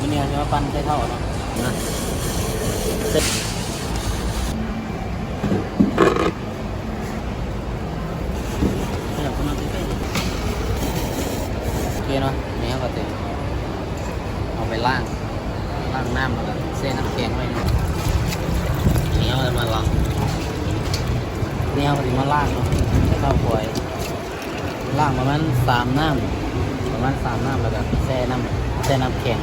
มันเนี่ยใช่ไหมปั้นใช้เท่าเนาะนะเสร็จขยับเข้ามาใกล้ๆดิโอเคเนาะนี่ครับก็เต็มเอาไปล่างล่างน้ำแล้วก็เส้นน้ำแข็งไว้เนาะนี่เอาจะมาลองนี่เอาไปมาล่างเนาะใช้ข้าวปล่อยล่างประมาณสามน้ำประมาณสามน้ำแล้วก็แช่น้ำแช่น้ำแข็ง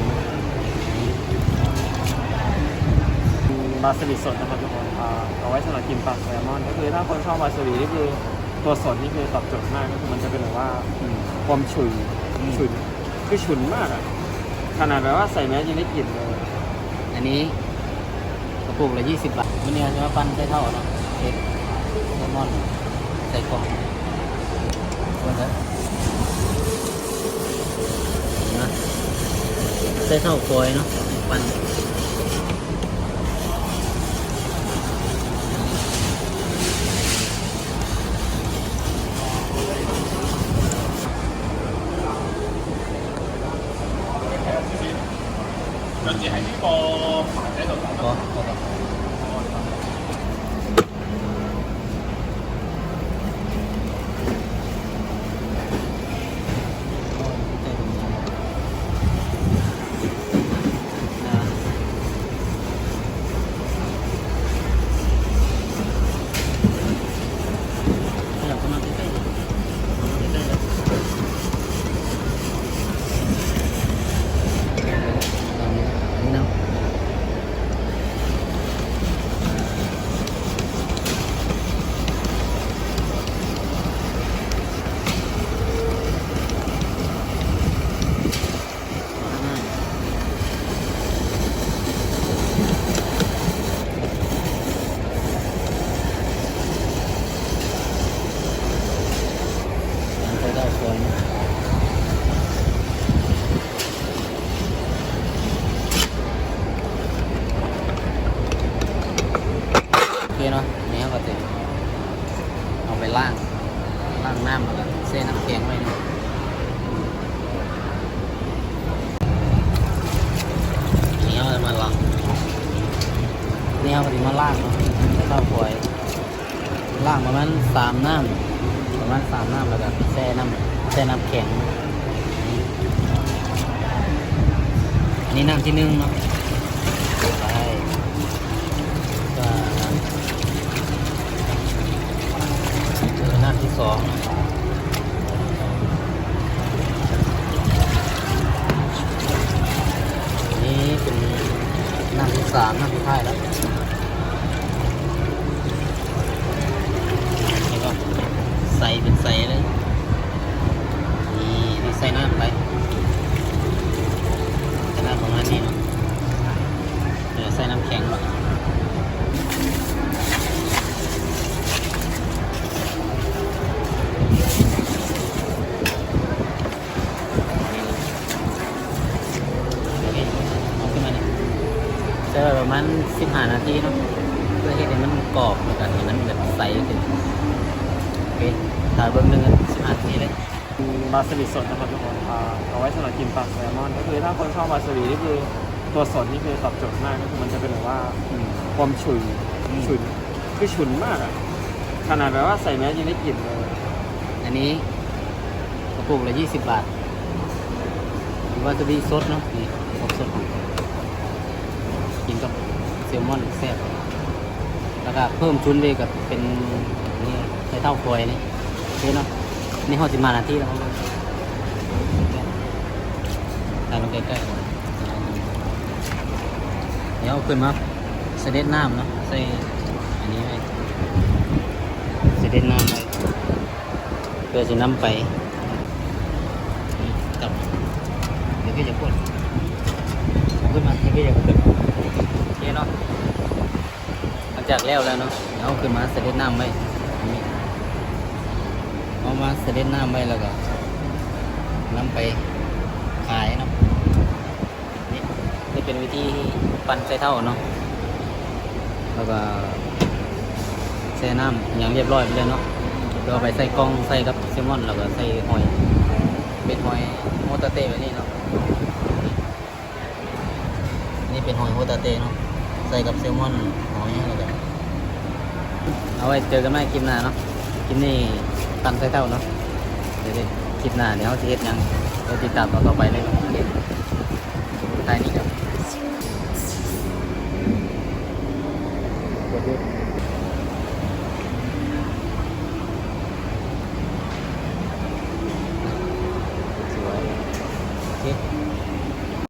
บาสลิดสดนะครับทุกคนอ่าเอาไว้สำหรับกินปลาแซลมอนก็คือถ้าคนชอบบาสลิดนี่คือตัวสดนี่คือตอบโจทย์มากก็คือมันจะเป็นแบบว่าอืมความฉุนอืมฉุนคือฉุนมากอะขนาดแบบว่าใส่แมสยังได้กลิ่นเลย อันนี้กระปุกละยี่สิบบาทมันเนี่ยใช่ไหมปั้นใช้เท่าเนาะเอ็กเลมอนใส่กล่องคนละนะใส่เท่าโกยเนาะปั้น上次喺呢個牌仔度打 ำแล้วก็เส้นน้ำแข็งไว้เนาะนี่เอาจะมาลองเนี่เอาไปมาล่างเนาะข้าวปล่อยล่างประมาณสามน้ำประมาณสามน้ำแล้วก็แช่น้ำแช่น้ำแข็งอันนี้น้ำที่หนึ่งเนาะไปก็น้ำที่สองอันนี้เป็นน้ำที่สามน้ำที่ท้ายแล้ว แล้วก็ใส่เป็นใส่เลย นี่นี่ใส่น้ำไปใส่น้ำประมาณนี้เนาะเดี๋ยวใส่น้ำแข็งไปเอาขึ้นมาเนี่ยใช้เวลา ประมาณสิบห้านาทีเนาะเพื่อให้มันกรอบแล้วกันให้มันแบบใสขึ้นโอเคถ่ายเบิ้งหนึ่งสิบห้าทีเลยบาสลิดสดนะครับทุกคนอ่าเอาไว้สำหรับกินปลาแซลมอนก็คือถ้าคนชอบบาสลิดนี่คือตัวสดนี่คือตอบโจทย์มากก็คือมันจะเป็นแบบว่าอืมความฉุนอืมฉุนคือฉุนมากอะขนาดแบบว่าใส่แมสยังได้กลิ่นเลย อันนี้กระปุกละยี่สิบบาทหรือว่าจะมีซดเนาะนี่ซดสดกินกับแซ ลมอนแซ่บแล้วก็เพิ่มชุนเลยกับเป็นนี่ใส่เท่าควยนี่โอเคเนาะนี่หอสิบมานาทีแล้วครับถ่ายลงใกล้ๆเดี๋ยวเอาขึ้นมาเสด็จน้ำเนาะใส่อันนี้ไว้เสด็จน้ำไว้เพื่อจะนำไปจับเดี๋ยวก็จะกดขึ้นมาเดี๋ยวก็จะกด เนาะหลังจากแล้วแล้วเนาะเอาขึ้นมาเสด็จน้ำไว้เอามาเสด็จน้ำไว้แล้วก็นำไปขายเนาะนี่นี่เป็นวิธีปั่นใส่เท่าเนาะแล้วก็แช่น้ำอย่างเรียบร้อยไปเลยเนาะเราไปใส่กล่องใส่กับแซมอนแล้วก็ใส่หอยเป็นหอยโมตาเต้แบบนี้เนาะ นี่เป็นหอยโฮตาเต้เนาะ ใส่กับแซลมอนหอยอะไรแบบเอาไว้เจอกันไหม่คลิปหน้าเนาะคลิปนี้ตันใส่เท่าเนาะเดี๋ยวคลิปหน้าเดี๋ยวเขาจะเฮ็ดยังเราติดตามต่อต่อไปเลยเนาะโทยนี่ครับ